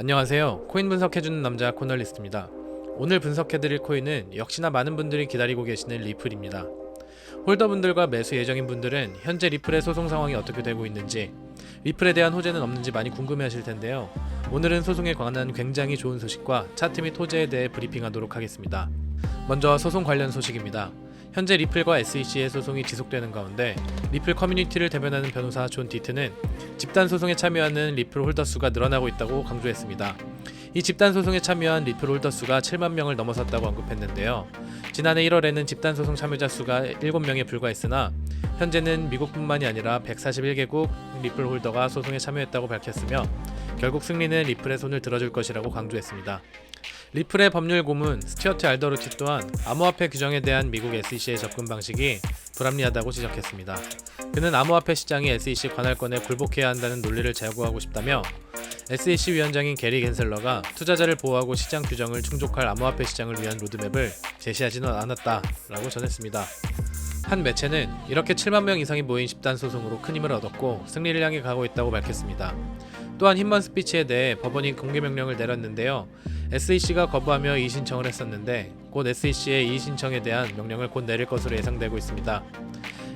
안녕하세요. 코인 분석해주는 남자 코널리스트입니다. 오늘 분석해드릴 코인은 역시나 많은 분들이 기다리고 계시는 리플입니다. 홀더분들과 매수 예정인 분들은 현재 리플의 소송 상황이 어떻게 되고 있는지, 리플에 대한 호재는 없는지 많이 궁금해하실 텐데요. 오늘은 소송에 관한 굉장히 좋은 소식과 차트 및 호재에 대해 브리핑하도록 하겠습니다. 먼저 소송 관련 소식입니다. 현재 리플과 SEC의 소송이 지속되는 가운데 리플 커뮤니티를 대변하는 변호사 존 디트는 집단 소송에 참여하는 리플 홀더 수가 늘어나고 있다고 강조했습니다. 이 집단 소송에 참여한 리플 홀더 수가 7만 명을 넘어섰다고 언급했는데요. 지난해 1월에는 집단 소송 참여자 수가 7명에 불과했으나 현재는 미국뿐만이 아니라 141개국 리플 홀더가 소송에 참여했다고 밝혔으며 결국 승리는 리플의 손을 들어줄 것이라고 강조했습니다. 리플의 법률 고문 스튜어트 알더루티 또한 암호화폐 규정에 대한 미국 SEC의 접근 방식이 불합리하다고 지적했습니다. 그는 암호화폐 시장이 SEC 관할권에 굴복해야 한다는 논리를 제고하고 싶다며 SEC 위원장인 게리 겐셀러가 투자자를 보호하고 시장 규정을 충족할 암호화폐 시장을 위한 로드맵을 제시하지는 않았다라고 전했습니다. 한 매체는 이렇게 7만 명 이상이 모인 집단 소송으로 큰 힘을 얻었고 승리를 향해 가고 있다고 밝혔습니다. 또한 힘먼 스피치에 대해 법원이 공개 명령을 내렸는데요. SEC가 거부하며 이의 신청을 했었는데 곧 SEC의 이의 신청에 대한 명령을 곧 내릴 것으로 예상되고 있습니다.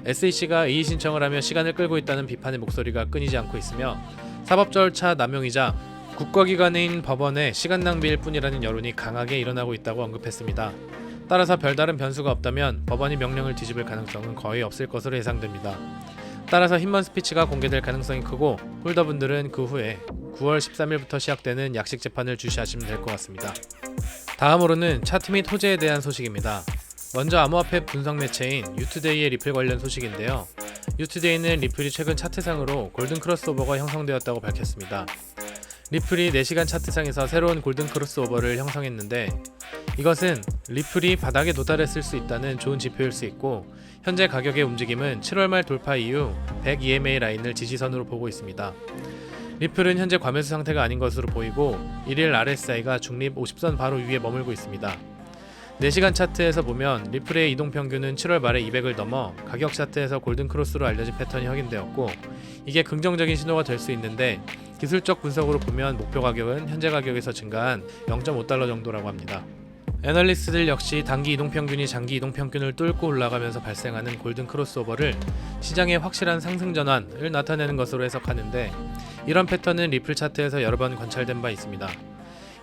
SEC가 이의 신청을 하며 시간을 끌고 있다는 비판의 목소리가 끊이지 않고 있으며 사법 절차 남용이자 국가기관인 법원의 시간 낭비일 뿐이라는 여론이 강하게 일어나고 있다고 언급했습니다. 따라서 별다른 변수가 없다면 법원이 명령을 뒤집을 가능성은 거의 없을 것으로 예상됩니다. 따라서 힘먼 스피치가 공개될 가능성이 크고 홀더분들은 그 후에 9월 13일부터 시작되는 약식 재판을 주시하시면 될 것 같습니다. 다음으로는 차트 및 호재에 대한 소식입니다. 먼저 암호화폐 분석 매체인 유투데이의 리플 관련 소식인데요. 유투데이는 리플이 최근 차트상으로 골든 크로스오버가 형성되었다고 밝혔습니다. 리플이 4시간 차트상에서 새로운 골든 크로스오버를 형성했는데 이것은 리플이 바닥에 도달했을 수 있다는 좋은 지표일 수 있고 현재 가격의 움직임은 7월 말 돌파 이후 100 EMA 라인을 지지선으로 보고 있습니다. 리플은 현재 과매수 상태가 아닌 것으로 보이고 1일 RSI가 중립 50선 바로 위에 머물고 있습니다. 4시간 차트에서 보면 리플의 이동 평균은 7월 말에 200을 넘어 가격 차트에서 골든 크로스로 알려진 패턴이 확인되었고 이게 긍정적인 신호가 될 수 있는데 기술적 분석으로 보면 목표 가격은 현재 가격에서 증가한 0.5달러 정도라고 합니다. 애널리스트들 역시 단기 이동 평균이 장기 이동 평균을 뚫고 올라가면서 발생하는 골든 크로스오버를 시장의 확실한 상승 전환을 나타내는 것으로 해석하는데 이런 패턴은 리플 차트에서 여러 번 관찰된 바 있습니다.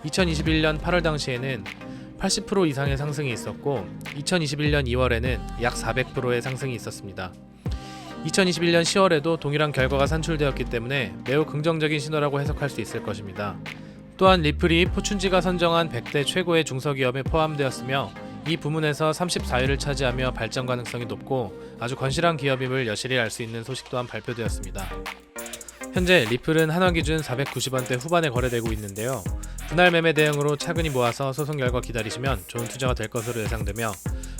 2021년 8월 당시에는 80% 이상의 상승이 있었고 2021년 2월에는 약 400%의 상승이 있었습니다. 2021년 10월에도 동일한 결과가 산출되었기 때문에 매우 긍정적인 신호라고 해석할 수 있을 것입니다. 또한 리플이 포춘지가 선정한 100대 최고의 중소기업에 포함되었으며 이 부문에서 34위를 차지하며 발전 가능성이 높고 아주 건실한 기업임을 여실히 알 수 있는 소식 또한 발표되었습니다. 현재 리플은 한화 기준 490원대 후반에 거래되고 있는데요. 분할 매매 대응으로 차근히 모아서 소송 결과 기다리시면 좋은 투자가 될 것으로 예상되며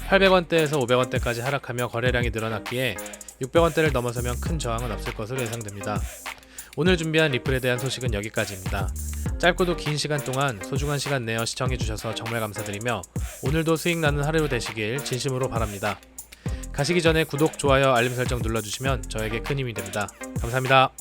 800원대에서 500원대까지 하락하며 거래량이 늘어났기에 600원대를 넘어서면 큰 저항은 없을 것으로 예상됩니다. 오늘 준비한 리플에 대한 소식은 여기까지입니다. 짧고도 긴 시간 동안 소중한 시간 내어 시청해주셔서 정말 감사드리며 오늘도 수익 나는 하루 되시길 진심으로 바랍니다. 가시기 전에 구독, 좋아요, 알림 설정 눌러주시면 저에게 큰 힘이 됩니다. 감사합니다.